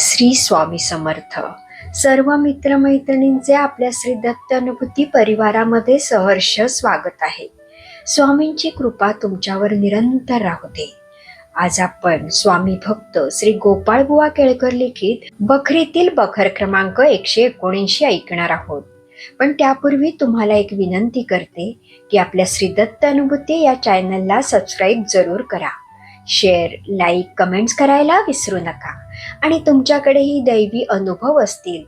श्री स्वामी समर्थ. सर्व मित्रमैत्रिणींचे आपल्या श्री दत्त अनुभूती परिवारामध्ये सहर्ष स्वागत आहे. स्वामींची कृपा तुमच्यावर निरंतर राहू दे. आज आपण स्वामी भक्त श्री गोपाळ बुवा केळकर लिखित बखरीतील बखर क्रमांक एकशे एकोणऐंशी ऐकणार आहोत. पण त्यापूर्वी तुम्हाला एक विनंती करते की आपल्या श्री दत्त अनुभूती या चॅनलला सबस्क्राईब जरूर करा. शेअर लाईक कमेंट्स करायला विसरू नका. आणि तुमच्याकडेही दैवी अनुभव असतील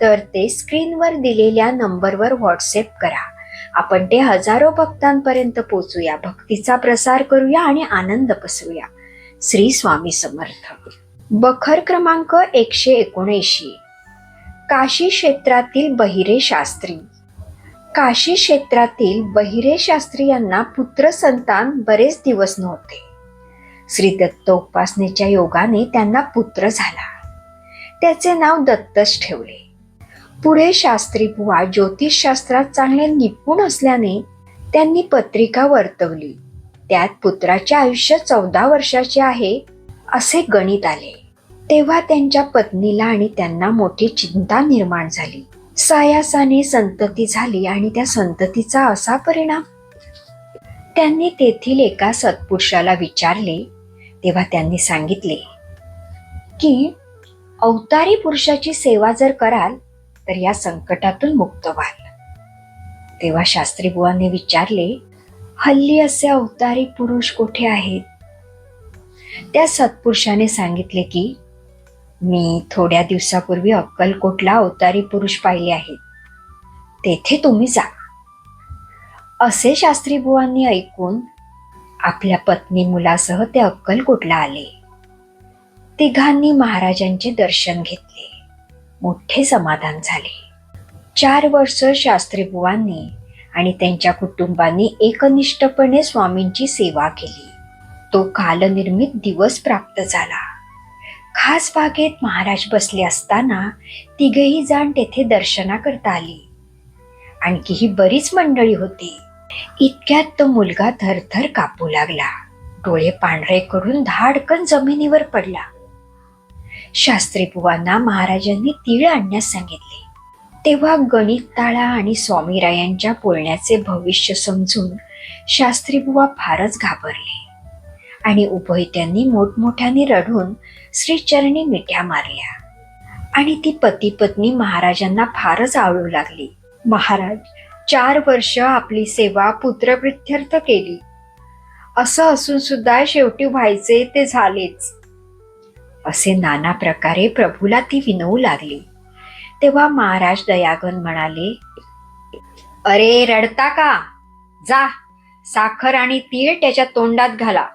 तर ते स्क्रीनवर दिलेल्या नंबरवर व्हॉट्सअप करा. आपण ते हजारो भक्तांपर्यंत पोचूया भक्तीचा प्रसार करूया आणि आनंद पसरूया. श्री स्वामी समर्थ. बखर क्रमांक एकशे एकोणऐंशी. काशी क्षेत्रातील बहिरे शास्त्री. काशी क्षेत्रातील बहिरे शास्त्री यांना पुत्र संतान बरेच दिवस नव्हते. श्री दत्त उपासनेच्या योगाने त्यांना पुत्र झाला. त्याचे नाव दत्तच ठेवले. पुढे शास्त्री बुवा ज्योतिषशास्त्रात चांगले निपुण असल्याने त्यांनी पत्रिका वर्तवली. त्यात पुत्राचे आयुष्य चौदा वर्षाचे आहे असे गणित आले. तेव्हा त्यांच्या पत्नीला आणि त्यांना मोठी चिंता निर्माण झाली. सायासाने संतती झाली आणि त्या संततीचा असा परिणाम? त्यांनी तेथील एका सत्पुरुषाला विचारले तेव्हा त्यांनी सांगितले की अवतारी पुरुषाची सेवा जर कराल तर या संकटातून मुक्त व्हाल. तेव्हा शास्त्री बुवांनी विचारले हल्ली असे अवतारी पुरुष कुठे आहेत? त्या सत्पुरुषाने सांगितले की मी थोड्या दिवसापूर्वी अक्कलकोटला अवतारी पुरुष पाहिले आहेत. तेथे तुम्ही जा. असे शास्त्री बुवांनी ऐकून आपल्या पत्नी मुलासह ते अक्कलकोटला आले. तिघांनी महाराजांचे दर्शन घेतले. मोठे समाधान झाले. चार वर्ष शास्त्रीबुवांनी आणि त्यांच्या कुटुंबांनी एकनिष्ठपणे स्वामींची सेवा केली. तो कालनिर्मित दिवस प्राप्त झाला. खास बागेत महाराज बसले असताना तिघेही जण तेथे दर्शनाकरता आली. आणखी ही बरीच मंडळी होती. इतक्यात तो मुलगा थरथर कापू लागला. डोळे पांढरे करून धाडकन जमिनीवर पडला. शास्त्री बुवांना महाराजांनी तीळ आणण्यास सांगितले. तेव्हा गणित ताळा आणि स्वामीरायांच्या बोलण्याचे भविष्य समजून शास्त्री बुवा फारच घाबरले आणि उभयत्यांनी मोठमोठ्याने रडून श्रीचरणी मिठ्या मारल्या. आणि ती पती पत्नी महाराजांना फारच आवडू लागली. महाराज चार वर्ष आपली सेवा पुत्रप्रित्यर्थ केली. असं असून सुद्धा शेवटी व्हायचे ते झालेच. असे नाना प्रकारे प्रभूला ती विनवू लागली. तेव्हा महाराज दयागन म्हणाले अरे रडता का? जा साखर आणि तीळ त्याच्या तोंडात घाला.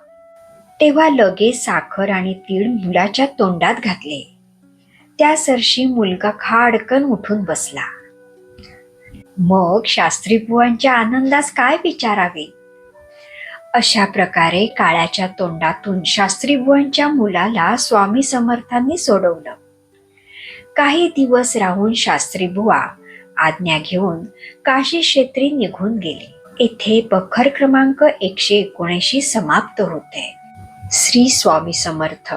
तेव्हा लगेच साखर आणि तीळ मुलाच्या तोंडात घातले. त्या सरशी मुलगा खाडकन उठून बसला. मग शास्त्री बुवांच्या आनंदास काय विचारावे? अशा प्रकारे काळ्याच्या तोंडातून शास्त्री बुवांच्या मुलाला स्वामी समर्थांनी सोडवलं. काही दिवस राहून शास्त्री बुवा आज्ञा घेऊन काशी क्षेत्री निघून गेले. येथे बखर क्रमांक एकशे एकोणऐंशी समाप्त होते. श्री स्वामी समर्थ.